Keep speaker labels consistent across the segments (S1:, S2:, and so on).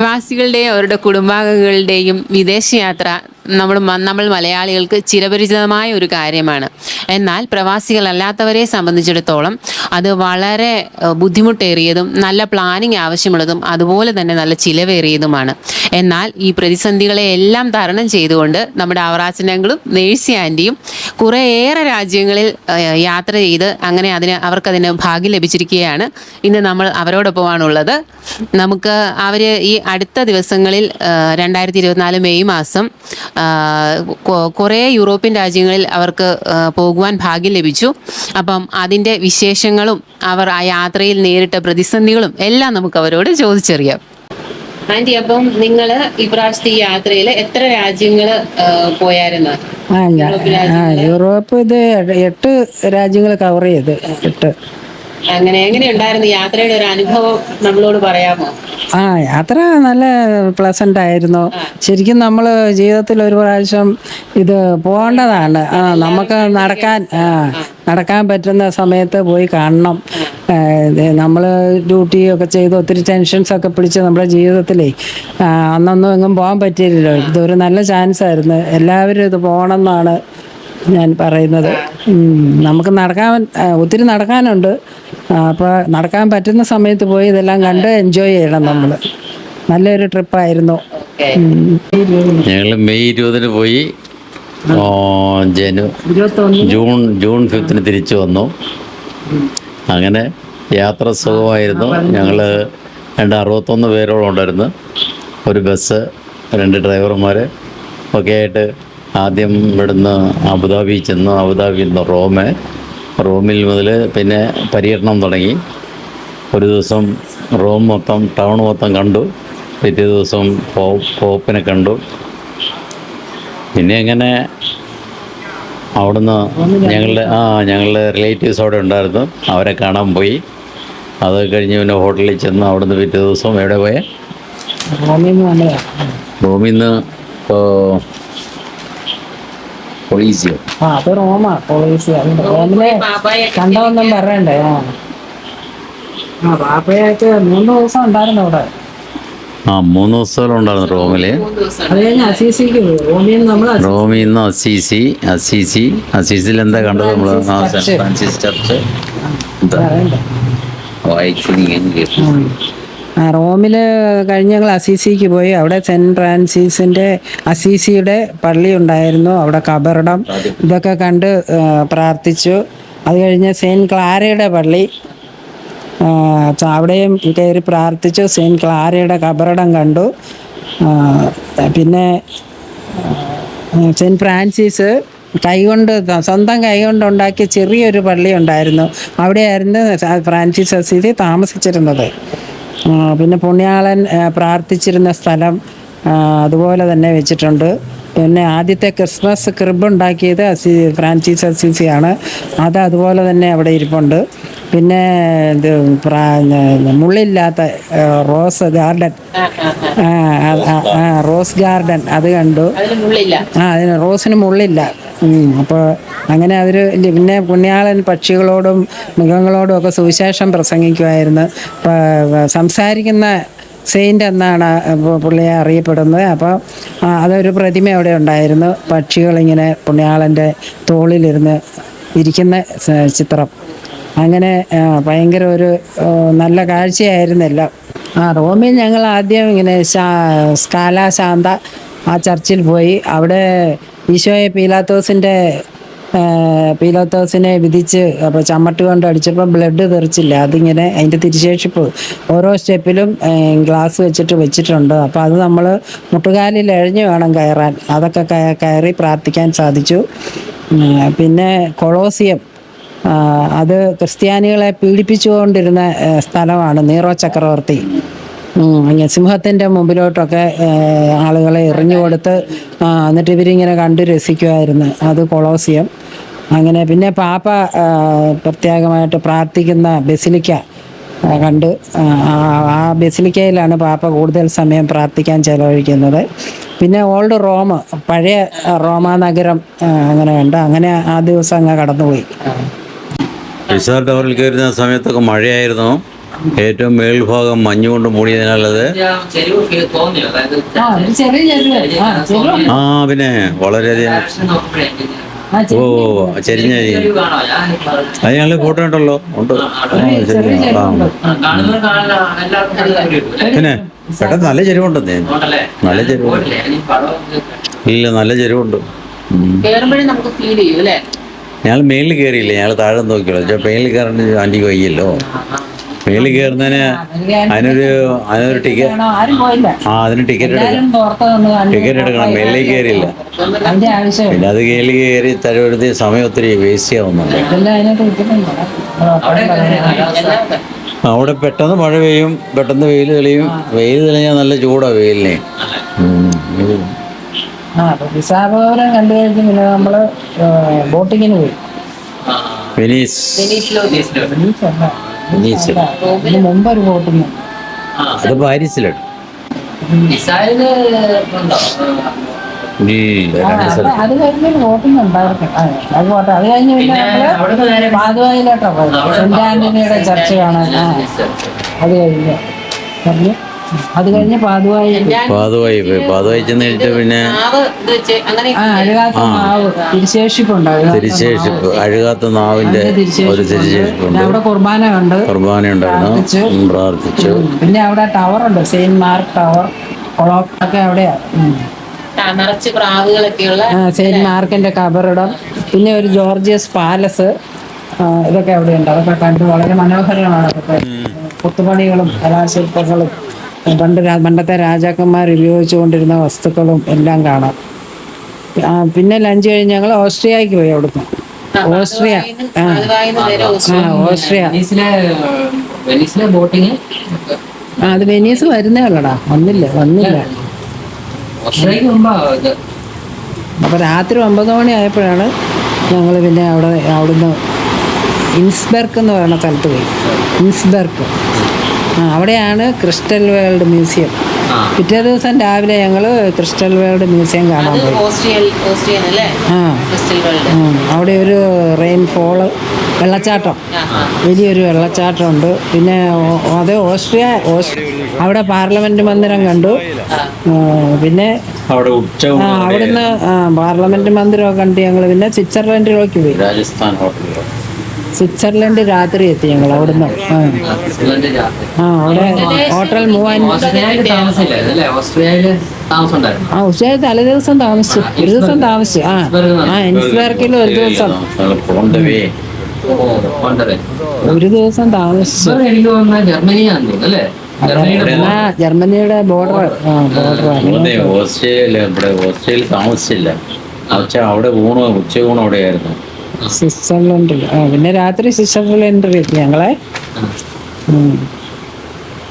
S1: പ്രവാസികളുടെയും അവരുടെ കുടുംബാംഗങ്ങളുടെയും വിദേശയാത്ര നമ്മൾ നമ്മൾ മലയാളികൾക്ക് ചിരപരിചിതമായ ഒരു കാര്യമാണ്. എന്നാൽ പ്രവാസികളല്ലാത്തവരെ സംബന്ധിച്ചിടത്തോളം അത് വളരെ ബുദ്ധിമുട്ടേറിയതും നല്ല പ്ലാനിങ് ആവശ്യമുള്ളതും അതുപോലെ തന്നെ നല്ല ചിലവേറിയതുമാണ്. എന്നാൽ ഈ പ്രതിസന്ധികളെ എല്ലാം തരണം ചെയ്തുകൊണ്ട് നമ്മുടെ അവറാച്ചനങ്ങളും നേഴ്സി ആന്റിയും കുറേയേറെ രാജ്യങ്ങളിൽ യാത്ര ചെയ്ത് അങ്ങനെ അതിന് അവർക്കതിന് ഭാഗ്യം ലഭിച്ചിരിക്കുകയാണ്. ഇന്ന് നമ്മൾ അവരോടൊപ്പമാണുള്ളത്. നമുക്ക് അവർ ഈ അടുത്ത ദിവസങ്ങളിൽ രണ്ടായിരത്തി ഇരുപത്തിനാല് മെയ് മാസം കുറേ യൂറോപ്യൻ രാജ്യങ്ങളിൽ അവർക്ക് പോകുവാൻ ഭാഗ്യം ലഭിച്ചു. അപ്പം അതിന്റെ വിശേഷങ്ങളും അവർ ആ യാത്രയിൽ നേരിട്ട പ്രതിസന്ധികളും എല്ലാം നമുക്ക് അവരോട് ചോദിച്ചറിയാം. ആന്റി അപ്പം നിങ്ങൾ ഇപ്രാവശ്യത്തെ ഈ യാത്രയിൽ എത്ര രാജ്യങ്ങൾ പോയായിരുന്നു
S2: യൂറോപ്പ് ഇത് എട്ട് രാജ്യങ്ങൾ കവർ ചെയ്ത് എട്ട്.
S1: അങ്ങനെ എങ്ങനെ ഉണ്ടായിരുന്നു യാത്രയുടെ ഒരു അനുഭവം നമ്മളോട് പറയാമോ?
S2: ആ യാത്ര നല്ല പ്ലസന്റ് ആയിരുന്നു. ശരിക്കും നമ്മൾ ജീവിതത്തിൽ ഒരു പ്രാവശ്യം ഇത് പോകേണ്ടതാണ്. ആ നമുക്ക് നടക്കാൻ നടക്കാൻ പറ്റുന്ന സമയത്ത് പോയി കാണണം. നമ്മൾ ഡ്യൂട്ടി ഒക്കെ ചെയ്ത് ഒത്തിരി ടെൻഷൻസ് ഒക്കെ പിടിച്ച് നമ്മുടെ ജീവിതത്തിലേ അന്നൊന്നും എങ്ങും പോകാൻ പറ്റിയില്ലല്ലോ. ഇതൊരു നല്ല ചാൻസ് ആയിരുന്നു. എല്ലാവരും ഇത് പോകണം എന്നാണ് ഞാൻ പറയുന്നത്. നമുക്ക് നടക്കാൻ ഒത്തിരി നടക്കാനുണ്ട്. അപ്പോൾ നടക്കാൻ പറ്റുന്ന സമയത്ത് പോയി ഇതെല്ലാം കണ്ട് എൻജോയ് ചെയ്യണം നമ്മൾ നല്ലൊരു ട്രിപ്പായിരുന്നു
S3: ഞങ്ങൾ മെയ് ഇരുപതിന് പോയി. ജനു ജൂൺ ജൂൺ ഫിഫ്തിന് തിരിച്ചു വന്നു. അങ്ങനെ യാത്ര സുഖമായിരുന്നു. ഞങ്ങൾ രണ്ട് അറുപത്തൊന്ന് പേരോളം ഉണ്ടായിരുന്നു. ഒരു ബസ് രണ്ട് ഡ്രൈവർമാർ ഒക്കെ ആയിട്ട് ആദ്യം ഇവിടുന്ന് അബുദാബി ചെന്ന് അബുദാബിയിൽ നിന്ന് റോമ്. റോമിൽ മുതൽ പിന്നെ പര്യടനം തുടങ്ങി. ഒരു ദിവസം റോം മൊത്തം ടൗൺ മൊത്തം കണ്ടു. പിറ്റേ ദിവസം പോ പോപ്പിനെ കണ്ടു. പിന്നെ അങ്ങനെ അവിടുന്ന് ഞങ്ങളുടെ ആ ഞങ്ങളുടെ റിലേറ്റീവ്സ് അവിടെ ഉണ്ടായിരുന്നു. അവരെ കാണാൻ പോയി. അത് കഴിഞ്ഞ് പിന്നെ ഹോട്ടലിൽ ചെന്ന് അവിടുന്ന് പിറ്റേ ദിവസം എവിടെ പോയേ?
S2: റോമിൽ നിന്ന്
S3: പൊളീസിയോ
S2: ആ അത് റോമാ പോളീസ് റോമിലെ കണ്ടതൊന്നും പറയണ്ടേ? ആ. ആ പാപ്പയായിട്ട് മൂന്ന് ദിവസം ഉണ്ടായിരുന്നു അവിടെ.
S3: ആ മൂന്ന് ദിവസം ഉണ്ടായിരുന്നു. റോമിൽ
S2: റോമിൽ നിന്ന് നമ്മൾ
S3: റോമിൽ നിന്ന് അസീസി അസീസി. അസീസിൽ എന്താ കണ്ടത് നമ്മൾ ഫ്രാൻസിസ് ചർച്ച്. വായിച്ചു
S2: ആ റോമിൽ കഴിഞ്ഞ ഞങ്ങൾ അസീസിക്ക് പോയി. അവിടെ സെന്റ് ഫ്രാൻസിസിന്റെ അസീസിയുടെ പള്ളി ഉണ്ടായിരുന്നു. അവിടെ കബറിടം ഇതൊക്കെ കണ്ട് പ്രാർത്ഥിച്ചു. അത് കഴിഞ്ഞ് സെയിന്റ് ക്ലാരയുടെ പള്ളി അവിടെയും കയറി പ്രാർത്ഥിച്ചു. സെയിന്റ് ക്ലാരയുടെ കബറിടം കണ്ടു. പിന്നെ സെന്റ് ഫ്രാൻസിസ് കൈകൊണ്ട് സ്വന്തം കൈകൊണ്ട് ഉണ്ടാക്കിയ ചെറിയൊരു പള്ളി ഉണ്ടായിരുന്നു. അവിടെയായിരുന്നു ഫ്രാൻസിസ് അസീസി താമസിച്ചിരുന്നത്. പിന്നെ പുണ്യാളൻ പ്രാർത്ഥിച്ചിരുന്ന സ്ഥലം അതുപോലെ തന്നെ വെച്ചിട്ടുണ്ട്. പിന്നെ ആദ്യത്തെ ക്രിസ്മസ് ക്രിബ് ഉണ്ടാക്കിയത് അസി ഫ്രാൻസിസ് അസീസിയാണ് അത് അതുപോലെ തന്നെ അവിടെ ഇരിപ്പുണ്ട്. പിന്നെ ഇത് മുള്ളില്ലാത്ത റോസ് ഗാർഡൻ. റോസ് ഗാർഡൻ അത് കണ്ടു. ആ അതിന് റോസിന് മുള്ളില്ല. അപ്പോൾ അങ്ങനെ അവർ പിന്നെ പുണ്യാളൻ പക്ഷികളോടും മൃഗങ്ങളോടും ഒക്കെ സുവിശേഷം പ്രസംഗിക്കുമായിരുന്നു. സംസാരിക്കുന്ന സെയിന്റ് എന്നാണ് പുള്ളിയെ അറിയപ്പെടുന്നത്. അപ്പോൾ അതൊരു പ്രതിമ അവിടെ ഉണ്ടായിരുന്നു. പക്ഷികളിങ്ങനെ പുണ്യാളന്റെ തോളിലിരുന്ന് ഇരിക്കുന്ന ചിത്രം. അങ്ങനെ ഭയങ്കര ഒരു നല്ല കാഴ്ചയായിരുന്നില്ല ആ റോമിൽ ഞങ്ങൾ ആദ്യം ഇങ്ങനെ സ്കാലാ ശാന്ത ആ ചർച്ചിൽ പോയി. അവിടെ ഈശോയെ പീലാത്തോസിന്റെ പീലാത്തോസിനെ വിധിച്ച് അപ്പോൾ ചമ്മട്ട് കൊണ്ട് അടിച്ചപ്പോൾ ബ്ലഡ് തെറിച്ചില്ല? അതിങ്ങനെ അതിന്റെ തിരിശേഷിപ്പ് ഓരോ സ്റ്റെപ്പിലും ഗ്ലാസ് വെച്ചിട്ട് വെച്ചിട്ടുണ്ട്. അപ്പോൾ അത് നമ്മൾ മുട്ടുകാലിൽ എഴഞ്ഞു വേണം കയറാൻ. അതൊക്കെ കയ- കയറി പ്രാർത്ഥിക്കാൻ സാധിച്ചു. പിന്നെ കൊളോസിയം. അത് ക്രിസ്ത്യാനികളെ പീഡിപ്പിച്ചുകൊണ്ടിരുന്ന സ്ഥലമാണ് നീറോ ചക്രവർത്തി. സിംഹത്തിന്റെ മുമ്പിലോട്ടൊക്കെ ആളുകളെ എറിഞ്ഞു കൊടുത്ത് എന്നിട്ട് ഇവരിങ്ങനെ കണ്ടു രസിക്കുമായിരുന്നു അത് കൊളോസിയം. അങ്ങനെ പിന്നെ പാപ്പ പ്രത്യേകമായിട്ട് പ്രാർത്ഥിക്കുന്ന ബസിലിക്ക കണ്ട് ആ, ബസിലിക്കയിലാണ് പാപ്പ കൂടുതൽ സമയം പ്രാർത്ഥിക്കാൻ ചെലവഴിക്കുന്നത്. പിന്നെ ഓൾഡ് റോം പഴയ റോമ നഗരം അങ്ങനെ കണ്ട് അങ്ങനെ ആ ദിവസം അങ്ങ് കടന്നുപോയി.
S3: റിസോർട്ട് ടവറിൽ കയറുന്ന സമയത്തൊക്കെ മഴയായിരുന്നു. ഏറ്റവും മേൽഭാഗം മഞ്ഞുകൊണ്ട്
S4: കൊണ്ട് മൂടിയതിനുള്ളത്
S2: ആ ചെറിയ ആ
S3: പിന്നെ വളരെയധികം ഓ ചെരിഞ്ഞ അത് ഞങ്ങൾ ഫോട്ടോ ഉണ്ടല്ലോ ഉണ്ട്.
S2: ചെരുവുണ്ട്?
S3: പിന്നെ പെട്ടെന്ന് നല്ല
S4: ചെരുവുണ്ട്?
S3: നല്ല ചെരുവ്.
S4: പോയിട്ടില്ലേ? ഇനി പടം
S3: ഇല്ല നല്ല ചെരുവുണ്ട്. ഞങ്ങൾ മേളിൽ കയറിയില്ല ഞങ്ങൾ താഴെ നോക്കിയുള്ളൂ മേളിൽ കയറേണ്ട ആന്റിക്ക് വയ്യല്ലോ. മേളിൽ കയറുന്നതിന് അതിനൊരു അതിനൊരു ടിക്കറ്റ്
S2: ആരും പോയില്ല.
S3: ആ അതിന് ടിക്കറ്റ് എടുക്കണം. ടിക്കറ്റ് എടുക്കണം. മേളിലേക്ക് കയറിയില്ല. പിന്നെ അത് കേളി കയറി തരുവരുത്തി സമയം ഒത്തിരി വേസ്റ്റ് ആവുന്നുണ്ട്
S4: അവിടെ
S3: അവിടെ പെട്ടെന്ന് മഴ പെയ്യും. പെട്ടെന്ന് വെയിൽ തെളിയും. വെയിൽ തെളിഞ്ഞാൽ നല്ല ചൂടാ വെയിലിനെ.
S2: ആ അപ്പൊ വിസാഖപുരം കണ്ടു കഴിഞ്ഞ് പിന്നെ നമ്മൾ ബോട്ടിങ്ങിന് പോയി.
S3: വെനീസ്.
S2: വെനീസ് ബോട്ടിങ്
S3: അത് പാരീസിലാണ്.
S2: അത് അത് ഉണ്ടായിരുന്നു ആ, അത് പോട്ടെ അത് കഴിഞ്ഞ് പിന്നെ
S4: പിന്നെ
S2: നമ്മൾ
S4: അവിടുന്ന് നേരെ
S2: പാതുവായിലോട്ടാ പോയത്. സെന്റ് ആന്റണിയുടെ ചർച്ച് കാണാൻ ആ അത് കഴിഞ്ഞ്. പറഞ്ഞു. അത് കഴിഞ്ഞ് പാതുവായി
S3: പാതുവായി പോയി. പാതുവായി ചെന്ന് കഴിഞ്ഞിട്ട് പിന്നെ
S2: ആ അഴുകാത്ത മാവ് തിരിശേഷിപ്പുണ്ട്
S3: തിരിശേഷിപ്പ് അഴുകാത്ത നാവിന്റെ ഒരു
S2: തിരിശേഷിപ്പുണ്ട്. അവിടെ കുർബാന ഉണ്ട്.
S3: കുർബാന ഉണ്ടായിരുന്നു
S2: പ്രാർത്ഥിച്ചു. പിന്നെ അവിടെ ടവർ ഉണ്ട്. സെയിന്റ് മാർക്ക് ടവർ ഒക്കെ അവിടെയാ. ഉം.
S1: ആ, നിറച്ച് പ്രാവുകളൊക്കെയുള്ള
S2: സെയിന്റ് മാർക്കിന്റെ കബറിടം. പിന്നെ ഒരു ജോർജിയസ് പാലസ്. ഇതൊക്കെ ഇതൊക്കെ അവിടെയുണ്ട്. അതൊക്കെ കണ്ട് വളരെ മനോഹരമാണ്. അതൊക്കെ കൊത്തുപണികളും കലാശില്പങ്ങളും. പണ്ട് രാ- പണ്ടത്തെ രാജാക്കന്മാർ ഉപയോഗിച്ചുകൊണ്ടിരുന്ന വസ്തുക്കളും എല്ലാം കാണാം. പിന്നെ ലഞ്ച് കഴിഞ്ഞ് ഞങ്ങൾ ഓസ്ട്രിയക്ക് പോയി അവിടുന്ന്. ഓസ്ട്രിയ. ഓസ്ട്രിയ.
S4: വെനീസിലെ വെനീസിലെ ബോട്ടിങ്?
S2: ആ അത് വെനീസ് വരുന്നേ ഉള്ളടാ. വന്നില്ല വന്നില്ല. അപ്പൊ രാത്രി ഒമ്പത് മണി ആയപ്പോഴാണ് ഞങ്ങൾ പിന്നെ അവിടെ അവിടുന്ന് ഇൻസ്ബെർഗ് എന്ന് പറയുന്ന സ്ഥലത്ത് പോയി. ഇൻസ്ബെർഗ്. അവിടെയാണ് ക്രിസ്റ്റൽ വേൾഡ് മ്യൂസിയം. പിറ്റേ ദിവസം രാവിലെ ഞങ്ങൾ ക്രിസ്റ്റൽ വേൾഡ് മ്യൂസിയം കാണാൻ പോയി. ആ. അവിടെ ഒരു റെയിൻഫോൾ വെള്ളച്ചാട്ടം.
S1: വലിയൊരു വെള്ളച്ചാട്ടം
S2: വലിയൊരു വെള്ളച്ചാട്ടമുണ്ട്. പിന്നെ അത് ഓസ്ട്രിയ അവിടെ പാർലമെന്റ് മന്ദിരം കണ്ടു. പിന്നെ അവിടുന്ന് പാർലമെന്റ് മന്ദിരം കണ്ട് ഞങ്ങൾ പിന്നെ സ്വിറ്റ്സർലൻഡിലേക്ക് പോയി.
S3: രാജസ്ഥാൻ
S2: സ്വിറ്റ്സർലൻഡ് രാത്രി എത്തി ഞങ്ങൾ അവിടുന്ന്. ആ. അവിടെ ഹോട്ടൽ
S4: ഉണ്ടായിരുന്നു
S2: ആ ഉച്ചയായി തലേ ദിവസം താമസിച്ചു. ഒരു ദിവസം താമസിച്ചു. ആ ആ ഇൻസ്ബർക്കിൽ ഒരു ദിവസം. ഒരു ദിവസം താമസിച്ചു.
S4: ഇപ്പൊ എനിക്ക് തോന്നുന്നത് ജർമ്മനിയാന്ന് തോന്നുന്നു അല്ലേ? ജർമ്മനിയുടെ
S2: ജർമ്മനിയുടെ ബോർഡർ ആ ബോർഡർ
S3: മൂന്നേ ഓസ്ട്രേലിയ ഓസ്ട്രേലിയ താമസിച്ചില്ല? അവിടെ ഊണ് ഉച്ചയൂണ് അവിടെയായിരുന്നു.
S2: സ്വിറ്റ്സർലൻഡിൽ ആ പിന്നെ രാത്രി സ്വിറ്റ്സർലൻഡിൽ എത്തി ഞങ്ങളെ?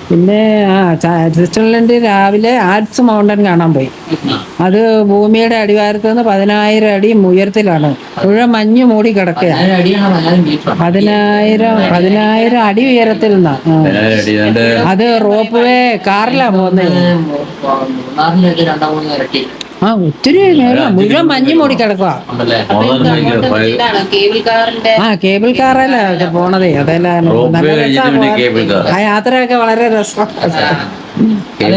S2: പിന്നെ ആ സ്വിറ്റ്സർലൻഡിൽ രാവിലെ ആൽപ്സ് മൗണ്ടൻ കാണാൻ പോയി. അത് ഭൂമിയുടെ അടിവാരത്ത് നിന്ന് പതിനായിരം അടി ഉയരത്തിലാണ്. മുഴുവൻ മഞ്ഞ് മൂടി കിടക്കുക
S4: പതിനായിരം പതിനായിരം
S2: അടി ഉയരത്തിൽ
S3: നിന്നാണ്
S2: അത് റോപ്പ് വേ കാറിലാ പോകുന്നത് ആ ഒത്തിരി നേരം മുഴുവൻ മഞ്ഞ് മൂടി കിടക്കുക
S4: ഉണ്ടല്ലേ
S1: കേബിൾ കാറിന്റെ
S2: ആ കേബിൾ കാറല്ല പോണതേ. അതെല്ലാം നല്ല ആ യാത്രയൊക്കെ വളരെ രസം.
S4: അത്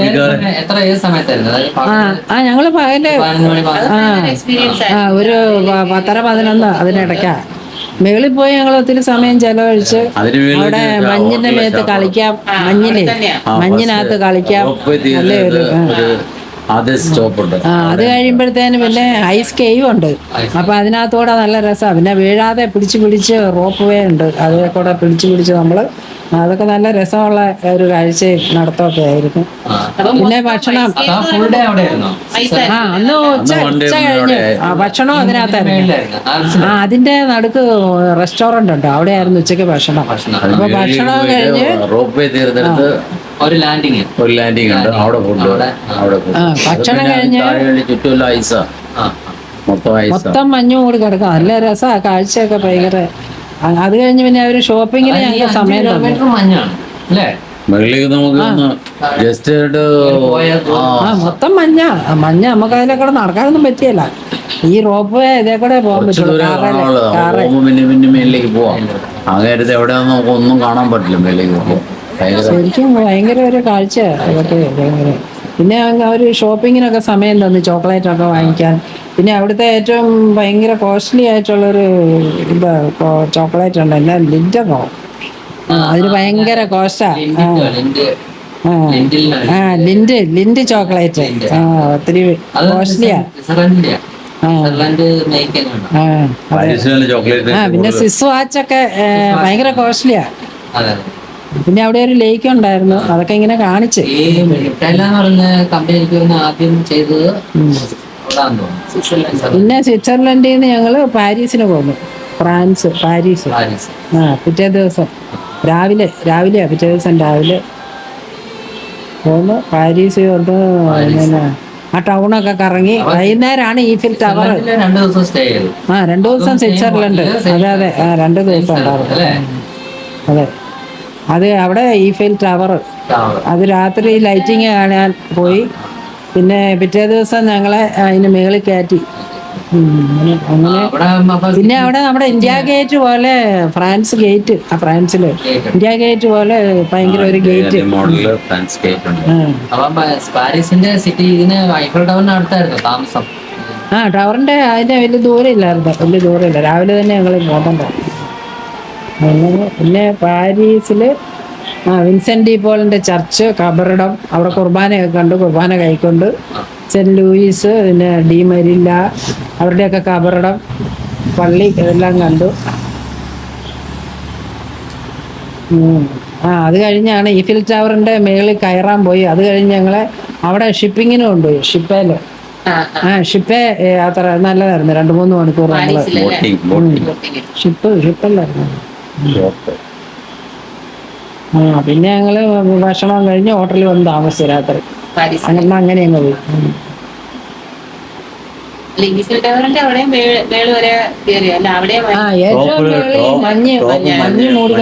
S4: എത്ര ഏത് സമയത്തായിരുന്നു? അതായത്
S2: ആ ആ
S4: ഞങ്ങൾ പകൽ
S2: ആ ഒരു പത്തര പതിനൊന്ന് അതിനിടയ്ക്കാ മേളിൽ പോയി ഞങ്ങൾ ഒത്തിരി സമയം ചെലവഴിച്ച് അവിടെ മഞ്ഞിന്റെ മേത്ത് കളിക്കാം.
S3: മഞ്ഞിനെ.
S2: മഞ്ഞിനകത്ത് കളിക്കാം.
S3: നല്ല ഒരു
S2: നല്ലൊരു
S3: ഒരു സ്റ്റോപ്പ് ഉണ്ട്.
S2: അത് കഴിയുമ്പോഴത്തേന് പിന്നെ ഐസ് കേവ് ഉണ്ട്. അപ്പൊ അതിനകത്തൂടെ നല്ല രസമാണ് പിന്നെ വീഴാതെ പിടിച്ച് പിടിച്ച് റോപ്പ് വേ ഉണ്ട്. അതിൽ കൂടെ പിടിച്ച് പിടിച്ച് നമ്മൾ അതൊക്കെ നല്ല രസമുള്ള ഒരു കാഴ്ച നടത്തമൊക്കെ ആയിരുന്നു പിന്നെ ഭക്ഷണം.
S4: അപ്പൊ ഫുൾ ഡേ അവിടെ ആയിരുന്നോ
S2: ആ അന്ന് ഉച്ച ഉച്ച കഴിഞ്ഞ് ആ ഭക്ഷണം അതിനകത്തായിരുന്നു. ആ അതിന്റെ നടുക്ക് റെസ്റ്റോറന്റ് ഉണ്ട്. അവിടെയായിരുന്നു ഉച്ചയ്ക്ക് ഉച്ചയ്ക്ക്
S4: ഭക്ഷണം.
S2: അപ്പൊ ഭക്ഷണം കഴിഞ്ഞ്
S3: റോപ്പ് വേ തീർന്നെടുത്ത്
S4: ഒരു ലാൻഡിങ്
S3: ഒരു ലാൻഡിങ് ഉണ്ട്. അവിടെ ഫുഡ് അവിടെ
S2: ഭക്ഷണം കഴിഞ്ഞ്
S3: ചുറ്റുമല്ല ഐസാ.
S4: ആ
S3: മൊത്തം ഐസാ.
S2: മൊത്തം മഞ്ഞും കൂടി കിടക്കാം. നല്ല രസാ കാഴ്ചയൊക്കെ ഭയങ്കര. അത് കഴിഞ്ഞ് പിന്നെ അവർ ഷോപ്പിങ്ങിന് ഞങ്ങൾ സമയം
S4: മഞ്ഞാണ് അല്ലേ?
S3: മുകളിലേക്ക് നമുക്ക് ജസ്റ്റ്
S2: ആ. മൊത്തം മഞ്ഞ. മഞ്ഞ നമുക്ക് അതിലെ കൂടെ നടക്കാനൊന്നും പറ്റിയല്ല. ഈ റോപ്പ് ഇതേ കൂടെ പോകാൻ പറ്റുള്ളൂ.
S3: പിന്നെ പിന്നെ മേലിലേക്ക് പോവാം. അങ്ങേരത്തെ എവിടെയാണെന്ന് നമുക്ക് ഒന്നും കാണാൻ പറ്റില്ല മേലേക്ക് പോകുമ്പോൾ
S2: ശരിക്കും ഭയങ്കര ഒരു കാഴ്ച. അതൊക്കെ ഭയങ്കര. പിന്നെ അങ്ങ് അവർ ഷോപ്പിങ്ങിനൊക്കെ സമയം തന്നു ചോക്ലേറ്റ് ഒക്കെ വാങ്ങിക്കാൻ. പിന്നെ അവിടുത്തെ ഏറ്റവും ഭയങ്കര കോസ്റ്റ്ലി ആയിട്ടുള്ളൊരു ഇത് ചോക്ലേറ്റ് ഉണ്ട് എന്നാ ലിൻഡോ? ആ അതിന് ഭയങ്കര കോസ്റ്റാ. ആ.
S4: ലിൻഡ്.
S2: Lindt chocolate. ആ ഒത്തിരി
S4: അത്
S2: കോസ്റ്റ്ലിയാ. ആ. പിന്നെ സ്വിസ് വാച്ചൊക്കെ ഭയങ്കര കോസ്റ്റ്ലിയാ. പിന്നെ അവിടെ ഒരു ലേക്ക് ഉണ്ടായിരുന്നു. അതൊക്കെ ഇങ്ങനെ കാണിച്ച്. പിന്നെ സ്വിറ്റ്സർലൻഡിൽ നിന്ന് ഞങ്ങൾ പാരീസിന് പോന്നു. France Paris. ആ പിറ്റേ ദിവസം. രാവിലെ രാവിലെയാ പിറ്റേ ദിവസം രാവിലെ. പോന്നു. പാരീസ് വന്ന് പിന്നെ ആ ടൗണൊക്കെ കറങ്ങി. വൈകുന്നേരമാണ് ഈഫിൽ ടവർ ആ രണ്ടു ദിവസം സ്വിറ്റ്സർലൻഡ്. അതെ അതെ. ആ രണ്ടു ദിവസം ഉണ്ടായിരുന്നു
S4: അല്ലേ?
S2: അതെ. അത് അവിടെ ഈഫിൽ ടവർ.
S4: ടവർ.
S2: അത് രാത്രി ലൈറ്റിങ് കാണാൻ പോയി. പിന്നെ പിറ്റേ ദിവസം ഞങ്ങളെ അതിന് മേളിൽ കയറ്റി. അങ്ങനെ പിന്നെ അവിടെ നമ്മുടെ ഇന്ത്യ ഗേറ്റ് പോലെ ഫ്രാൻസ് ഗേറ്റ് ആ ഫ്രാൻസിൽ. ഇന്ത്യ ഗേറ്റ് പോലെ ഭയങ്കര ഒരു ഗേറ്റ്.
S4: പാരീസിന്റെ സിറ്റി ഇതിന് ഐഫൽ ടവറിന് അടുത്തായിരുന്നു താമസം.
S2: ആ ടവറിന്റെ അതിന്റെ വലിയ ദൂരം ഇല്ലായിരുന്നു വലിയ ദൂരം ഇല്ല രാവിലെ തന്നെ ഞങ്ങൾ പോകുന്നുണ്ട് അങ്ങനെ പിന്നെ പാരീസിൽ ആ വിൻസെന്റ് ഡി പോളിന്റെ ചർച്ച് കബറിടം അവിടെ കുർബാനയൊക്കെ കണ്ട് കുർബാന കൈക്കൊണ്ട് സെന്റ് ലൂയിസ് പിന്നെ ഡി മരില്ല അവരുടെയൊക്കെ കബറിടം പള്ളി എല്ലാം കണ്ടു. ആ അത് കഴിഞ്ഞാണ് ഈഫിൽ ടവറിന്റെ മേളിൽ കയറാൻ പോയി. അത് കഴിഞ്ഞ് ഞങ്ങളെ അവിടെ ഷിപ്പിങ്ങിന് കൊണ്ടുപോയി ഷിപ്പേൽ. ആ ഷിപ്പേ യാത്ര നല്ലതായിരുന്നു. രണ്ട് മൂന്ന് മണിക്കൂർ ഷിപ്പ് ഷിപ്പല്ലായിരുന്നു.
S3: ഷോപ്പ്
S2: ആ പിന്നെ ഞങ്ങൾ ഭക്ഷണം കഴിഞ്ഞ് ഹോട്ടലിൽ വന്ന് താമസിച്ചു രാത്രി. അങ്ങനെ അങ്ങനെ അങ്ങ് പോയി.
S1: അവിടെ
S2: മഞ്ഞ് മഞ്ഞ് മൂടി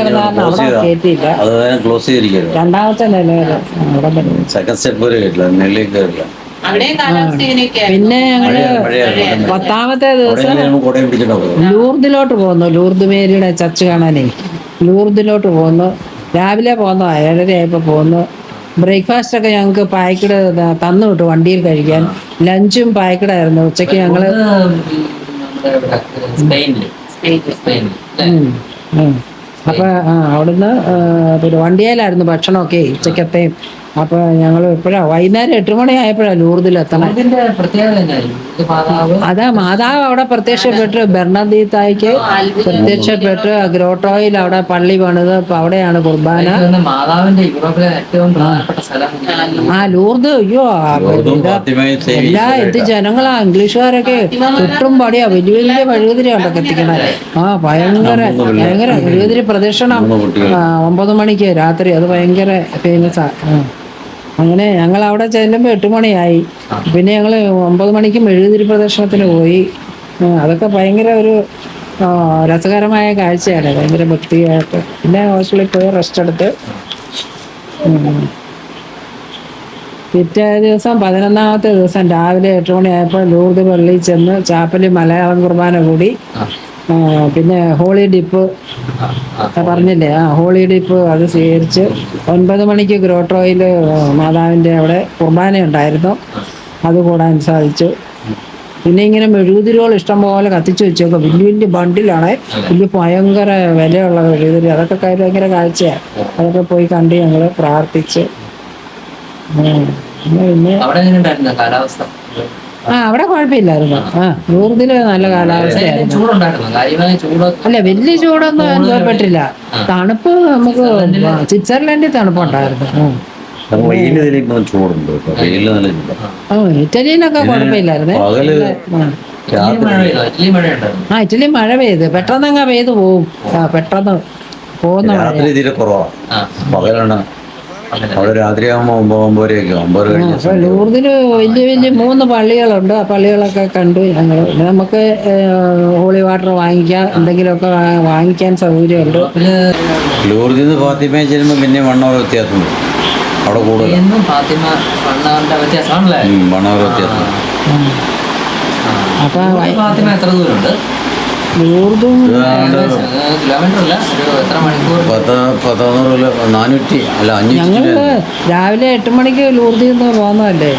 S2: കയറ്റിയില്ല രണ്ടാമത്തെ
S3: സെക്കൻഡ് സ്റ്റെപ്പ് വരെ കേട്ടില്ല. കയറില്ല
S2: പിന്നെ
S3: ഞങ്ങൾ
S2: പത്താമത്തെ ദിവസം ലൂർദിലോട്ട് പോകുന്നു ലൂർദ് മേരിയുടെ ചർച്ച് കാണാനേ. ലൂർദിലോട്ട് പോകുന്നു രാവിലെ പോകുന്നു ഏഴര പോകുന്നു ബ്രേക്ക്ഫാസ്റ്റ് ഒക്കെ ഞങ്ങൾക്ക് പായ്ക്കട തന്നു വിട്ടു വണ്ടിയിൽ കഴിക്കാൻ. ലഞ്ചും പായ്ക്കടായിരുന്നു. ഉച്ചയ്ക്ക് ഞങ്ങൾ. അപ്പൊ ആ അവിടുന്ന് പിന്നെ വണ്ടിയിലായിരുന്നു ഭക്ഷണമൊക്കെ ഉച്ചക്കത്തെയും അപ്പൊ ഞങ്ങൾ എപ്പോഴാ? വൈകുന്നേരം എട്ട് മണി
S4: ആയപ്പോഴാണ് മാതാവ്?
S2: അതാ മാതാവ് അവിടെ പ്രത്യക്ഷപ്പെട്ട് ബെർണദീത്തായിക്ക് പ്രത്യക്ഷപ്പെട്ട് ഗ്രോട്ടോയിൽ അവിടെ പള്ളി പണിത് അപ്പൊ അവിടെയാണ് കുർബാന. ആ ലൂർദ് അയ്യോ എല്ലാ എത്തി ജനങ്ങളാ ഇംഗ്ലീഷുകാരൊക്കെ ചുറ്റും പടിയാ വലിയ വലിയ മെഴുകുതിരി അവിടെ എത്തിക്കണേ. ആ ഭയങ്കര ഭയങ്കര മെഴുകുതിരി പ്രദക്ഷിണം. ഒമ്പത് മണിക്ക് രാത്രി അത് ഭയങ്കര ഫേമസ് ആ. അങ്ങനെ ഞങ്ങൾ അവിടെ ചെല്ലുമ്പോൾ എട്ട് മണിയായി. പിന്നെ ഞങ്ങൾ ഒമ്പത് മണിക്ക് മെഴുകുതിരി പ്രദർശനത്തിന് പോയി. അതൊക്കെ ഭയങ്കര ഒരു രസകരമായ കാഴ്ചയാണ് ഭയങ്കര ഭക്തിയായിട്ട്. പിന്നെ ഹോസ്റ്റലിൽ പോയി റെസ്റ്റ് എടുത്ത്. പിറ്റേ ദിവസം പതിനൊന്നാമത്തെ ദിവസം രാവിലെ എട്ട് മണിയായപ്പോൾ ലൂർദ് പള്ളിയിൽ ചെന്ന് ചാപ്പലി മലയാളം കുർബാന കൂടി. പിന്നെ ഹോളി ഡിപ്പ് പറഞ്ഞില്ലേ? ആ ഹോളി ഡിപ്പ് അത് സ്വീകരിച്ച് ഒൻപത് മണിക്ക് ഗ്രോട്രോയിൽ മാതാവിന്റെ അവിടെ കുർബാന ഉണ്ടായിരുന്നു. അത് കൂടാൻ സാധിച്ചു. പിന്നെ ഇങ്ങനെ മെഴുകുതിരികൾ ഇഷ്ടം പോലെ കത്തിച്ചു വെച്ചേക്കും. വലിയ വലിയ ബണ്ടിലാണ്. വലിയ ഭയങ്കര വിലയുള്ള മെഴുകുതിരി. അതൊക്കെ ഭയങ്കര കാഴ്ചയാണ് അതൊക്കെ പോയി കണ്ട് ഞങ്ങൾ പ്രാർത്ഥിച്ച്. പിന്നെ
S4: കാലാവസ്ഥ?
S2: ആ അവിടെ കുഴപ്പമില്ലായിരുന്നു. ആ ലൂർദിൽ നല്ല കാലാവസ്ഥയായിരുന്നു. അല്ല വലിയ ചൂടൊന്നും അനുഭവപ്പെട്ടില്ല. തണുപ്പ് നമുക്ക് സ്വിറ്റ്സർലൻഡിൽ തണുപ്പുണ്ടായിരുന്നു. ആ. ഇറ്റലിയിലൊക്കെ കുഴപ്പമില്ലായിരുന്നേ. ആ.
S4: ഇറ്റലി മഴ പെയ്ത്?
S2: പെട്ടെന്ന് അങ്ങ് പെയ്ത്. പെട്ടെന്നങ്ങ് പെയ്ത് പോവും. ആ പെട്ടെന്ന് പോകുന്ന മഴ
S3: അവിടെ രാത്രിയാകുമ്പോൾ ഒമ്പത് ഒമ്പതരയൊക്കെ ഒമ്പത് കഴിഞ്ഞ
S2: ലൂർദിന് വലിയ വലിയ മൂന്ന് പള്ളികളുണ്ട്. ആ പള്ളികളൊക്കെ കണ്ടു ഞങ്ങൾ പിന്നെ നമുക്ക് ഹോളി വാട്ടർ വാങ്ങിക്കാം. എന്തെങ്കിലുമൊക്കെ വാങ്ങിക്കാൻ സൗകര്യമുണ്ട്.
S3: ലൂർദിൽ നിന്ന് ഫാത്തിമയെ ചെല്ലുമ്പോൾ പിന്നെ വണ്ണവർ വ്യത്യാസമുണ്ട് അവിടെ കൂടുതൽ വണ്ണവർ വ്യത്യാസം.
S2: അപ്പൊ
S4: ഫാത്തിമ എത്ര ദൂരമുണ്ട്?
S3: നാനൂറ്റി അല്ല അഞ്ഞൂറ്റി
S2: ഞങ്ങൾ രാവിലെ എട്ട് മണിക്ക് ലൂർദിൽ നിന്ന് പോകുന്നതല്ലേ